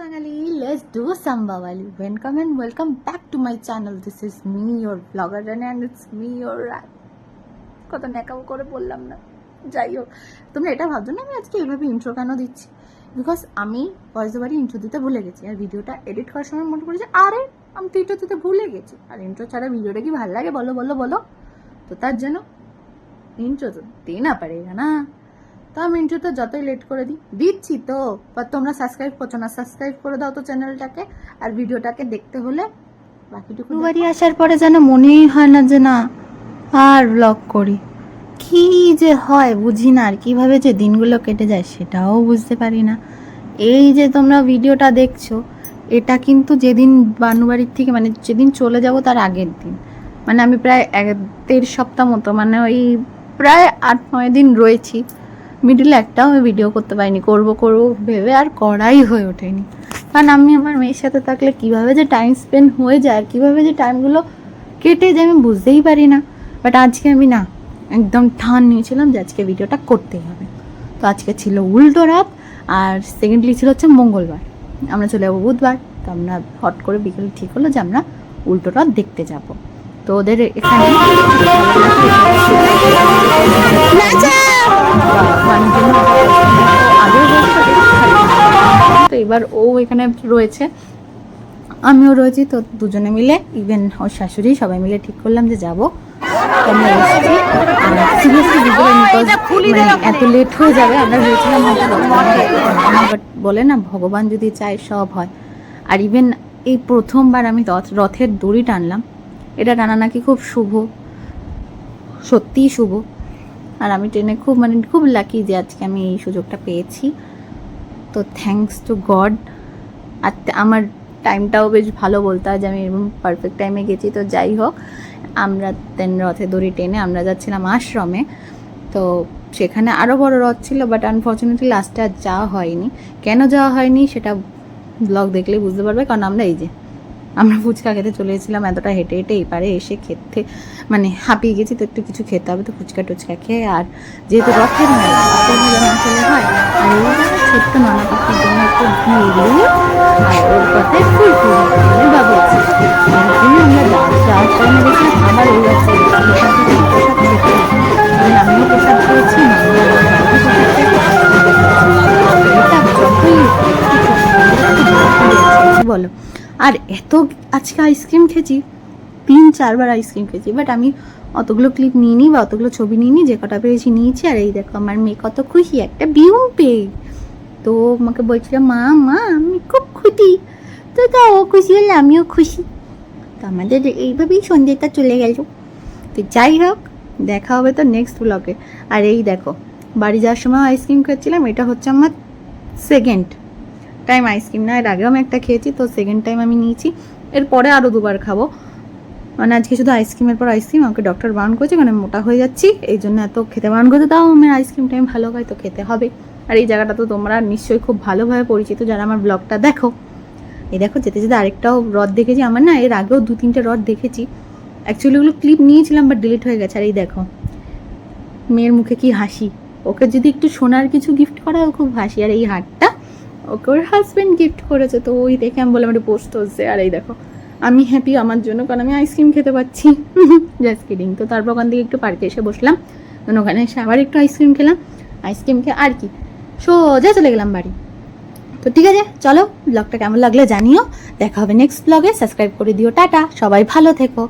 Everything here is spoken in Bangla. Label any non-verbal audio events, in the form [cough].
Bangali let's do some Bangali welcome and welcome back to my channel this is me your blogger and it's me your কত ন্যাকাও করে বললাম না। যাই হোক, তোমরা এটা ভাবছ না আমি আজকে এইভাবে ইন্ট্রো কেন দিচ্ছি? বিকজ আমি ভয়েস ওভারই ইন্ট্রো দিতে ভুলে গেছি, আর ভিডিওটা এডিট করার সময় মনে করেছি আরে, আমি তো ইন্ট্রো দিতে ভুলে গেছি। আর ইন্ট্রো ছাড়া ভিডিওটা কি ভালো লাগে? বলো বলো বলো। তো তার জন্য ইন্ট্রো তো দিই না পারে না। তো আমি ইন্ট্রোটা যতই লেট করে দিই। দিচ্ছি তো বা তোমরা সাবস্ক্রাইব করছ না সাবস্ক্রাইব করে দাও তো চ্যানেলটাকে আর ভিডিওটাকে দেখতে হলে বাকিটুকু বাড়ি আসার পরে যেন মনেই হয় না যে না, আর ব্লগ করি। কি যে হয় বুঝি না, আর কীভাবে যে দিনগুলো কেটে যায় সেটাও বুঝতে পারি না। এই যে তোমরা ভিডিওটা দেখছ, এটা কিন্তু যেদিন বানুবাড়ির থেকে মানে যেদিন চলে যাব তার আগের দিন। মানে আমি প্রায় এক দেড় সপ্তাহ মতো মানে ওই প্রায় আট নয় দিন রয়েছি। মিডিলে একটাও আমি ভিডিও করতে পারিনি, করব করব, ভেবে আর করাই হয়ে ওঠেনি। কারণ আমি আমার মেয়ের সাথে থাকলে কীভাবে যে টাইম স্পেন্ড হয়ে যায় আর কীভাবে যে টাইমগুলো কেটে যায় আমি বুঝতেই পারি না। বাট আজকে আমি না, একদম ঠান নিয়েছিলাম যে আজকে ভিডিওটা করতেই হবে। তো আজকে ছিল উল্টো রাত আর সেকেন্ডলি ছিল হচ্ছে মঙ্গলবার। আমরা চলে যাব বুধবার, তো আমরা হট করে বিকেলে ঠিক হলো যে আমরা উল্টো রাত দেখতে যাব। তো ওদের এখানে তো এবার ও এখানে রয়েছে। আমিও রয়েছি তো দুজনে মিলে ইভেন ওর শাশুড়ি সবাই মিলে ঠিক করলাম যে যাব। আমরা এসেছি। বুঝলাম মানে এত লেট হয়ে যাবে আমরা ভেবেছিলাম বাট বলে না ভগবান যদি চায় সব হয়। আর ইভেন এই প্রথমবার আমি রথ রথের দড়ি টানলাম। এটা টানা নাকি খুব শুভ সত্যিই শুভ। আর আমি ট্রেনে খুব মানে খুব লাকি যে আজকে আমি এই সুযোগটা পেয়েছি। তো থ্যাঙ্কস টু গড আর আমার টাইমটাও বেশ ভালো বলতে হয় যে আমি এরকম পারফেক্ট টাইমে গেছি। তো যাই হোক, আমরা তেন রথে দড়ি টেনে আমরা যাচ্ছিলাম আশ্রমে। তো সেখানে আরও বড় রথ ছিল বাট আনফর্চুনেটলি লাস্টে আর যাওয়া হয়নি। কেন যাওয়া হয়নি সেটা ব্লগ দেখলেই বুঝতে পারবে, কারণ আমরা এই যে আমরা ফুচকা খেতে চলে এসেছিলাম, এতটা হেঁটে হেঁটে এপারে এসে খেতে মানে হাঁপিয়ে গেছি তো একটু কিছু খেতে হবে তো ফুচকা টুচকা খেয়ে। আর যেহেতু রথের মেলা রথের মেলা না চলে হয়, আর এই ছোট্ট নানা পাখির জন্য একটু আর ওর মানে আমরা আবার বলো। আর এত আজকে আইসক্রিম খেয়েছি, তিন চারবার আইসক্রিম খেয়েছি বাট আমি অতগুলো ক্লিপ নিইনি বা অতগুলো ছবি নিয়ে নিই যে কটা পেয়েছি নিয়েছি, আর এই দেখো আমার মেয়ে কত খুশি, একটা বিউ পেয়ে। তো আমাকে বলছিল, মা মা, আমি খুব খুশি। তো তা ও খুশি হলে, আমিও খুশি। তো আমাদের এইভাবেই সন্ধ্যেটা চলে গেল। তো যাই হোক, দেখা হবে তো নেক্সট ব্লগে আর এই দেখো, বাড়ি যাওয়ার সময় আইসক্রিম খাচ্ছিলাম, এটা হচ্ছে আমার সেকেন্ড টাইম আইসক্রিম না, এর আগেও আমি একটা খেয়েছি, তো সেকেন্ড টাইম আমি নিয়েছি। এরপরে আরও দুবার খাব। মানে আজকে শুধু আইসক্রিমের পর আইসক্রিম আমাকে ডক্টর বারণ করেছে মানে মোটা হয়ে যাচ্ছি, এই জন্য এত খেতে বারণ করতে তাও আমার আইসক্রিমটা আমি ভালো খাই তো খেতে হবে। আর এই জায়গাটা তো তোমরা নিশ্চয়ই খুব ভালোভাবে পরিচিত, যারা আমার ব্লগটা দেখো। এই দেখো, যেতে যেতে আরেকটাও রথ দেখেছি, আমার না এর আগেও দু তিনটে রথ দেখেছি। অ্যাকচুয়ালি ওগুলো ক্লিপ নিয়েছিলাম বাট ডিলিট হয়ে গেছে, আর এই দেখো। মেয়ের মুখে কি হাসি। ওকে যদি একটু সোনার কিছু গিফট করা খুব হাসি, আর এই হারটা ওকে ওর হাজব্যান্ড গিফট করেছে, তো ওই দেখে আমি বললাম একটু পোস্ট হচ্ছে। আর এই দেখো, আমি হ্যাপি আমার জন্য, কারণ আমি আইসক্রিম খেতে পাচ্ছি। [laughs] জাস্ট কিডিং তো তারপর ওখান থেকে একটু পার্কে এসে বসলাম। তখন ওখানে এসে আবার একটু আইসক্রিম খেলাম। আইসক্রিম খেয়ে আর কি, সোজা চলে গেলাম বাড়ি। তো ঠিক আছে, চলো ব্লগটা কেমন লাগলে জানিও। দেখা হবে নেক্সট ব্লগে সাবস্ক্রাইব করে দিও। টাটা। সবাই ভালো থেকো।